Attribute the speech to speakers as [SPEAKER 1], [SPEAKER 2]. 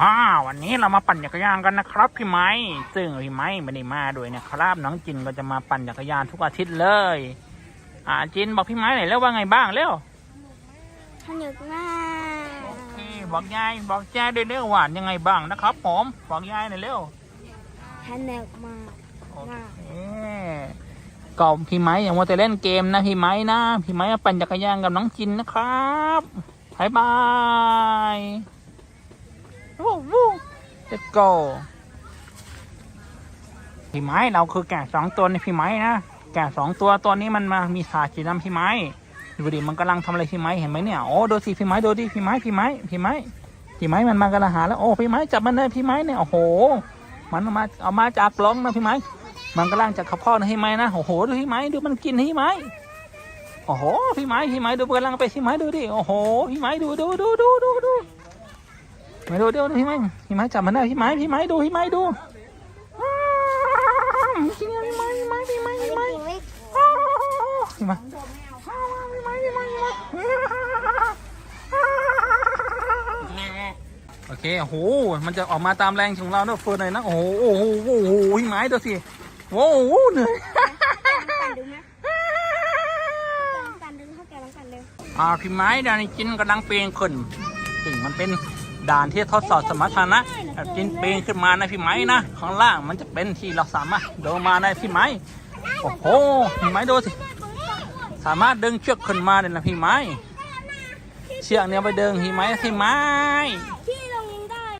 [SPEAKER 1] อ่าวันนี้เรามาปั่นจักรยานกันนะครับพี่ไม้ซึ่งพี่ไม้ไม่ได้มาด้วยนะครับน้องจินก็จะมาปั่นจักรยานทุกอาทิตย์เลย อ่าจินบอกพี่ไม้หน่อยแล้วว่าไงบ้างเร็ว
[SPEAKER 2] สนุกมาก
[SPEAKER 1] โอเคบอกยายบอกยายด้วยเร็วว่ายังไงบ้างนะครับผมบอกยายหน่อยเร็ว
[SPEAKER 2] สนุกมาก
[SPEAKER 1] โอเคก็พี่ไม้อย่างว่าแต่เล่นเกมนะพี่ไม้นะพี่ไม้ปั่นจักรยานกับน้องจินนะครับบายบาย วู้วู้ let's go พี่ไม้เราคือแกะสองตัวในพี่ไม้นะ แกะสองตัวตัวนี้มันมามีสาสีดำพี่ไม้ดูดิมันกำลังทำอะไรพี่ไม้เห็นไหมเนี่ยโอ้ดูสิพี่ไม้ดูดิพี่ไม้พี่ไม้พี่ไม้พี่ไม้มันมากำลังหาแล้วโอ้พี่ไม้จับมันเลยพี่ไม้เนี่ยโอ้โห มันเอามาเอามาจากล่องนะพี่ไม้มันกำลังจะขับพ่อนะพี่ไม้นะโอ้โหดูพี่ไม้ดูมันกินพี่ไม้โอ้โหพี่ไม้พี่ไม้ดูกำลังไปพี่ไม้ดูดิโอ้โหพี่ไม้ดูดูดูดูดูดู ม่ดูเดี๋ยวพี่ไม้พี่ไม้จับมันได้พี่ไม้พี่ไม้ดูพี่ไม้ดูกินพี่ไม้พี่ไม้พี่ไม้พี่ไม้พี่ไม้พี่ไม้พี่ไม้พี่ไม้โอเคโอ้โหมันจะออกมาตามแรงของเราเนอะเฟิร์นหน่อยนะโอ้โหโอ้โหโอ้โหพี่ไม้ดูสิโอ้โหเหนื่อย
[SPEAKER 2] อ่า
[SPEAKER 1] พี่ไม้ดานิจินกำลังเปีนขึ้นถึงมันเป็น ด่านที่ทดสอบสมรรถนะแบบจินปีนขึ้นมานะพี่ไม้นะข้างล่างมันจะเป็นที่เราสามารถเดินมาได้พี่ไม้โอ้โหพี่ไม้ดูสิสามารถดึงเชือกขึ้นมาเลยนะพี่ไม้ เชือกเนี้ยไปดึงพี่ไม้พี่ไม้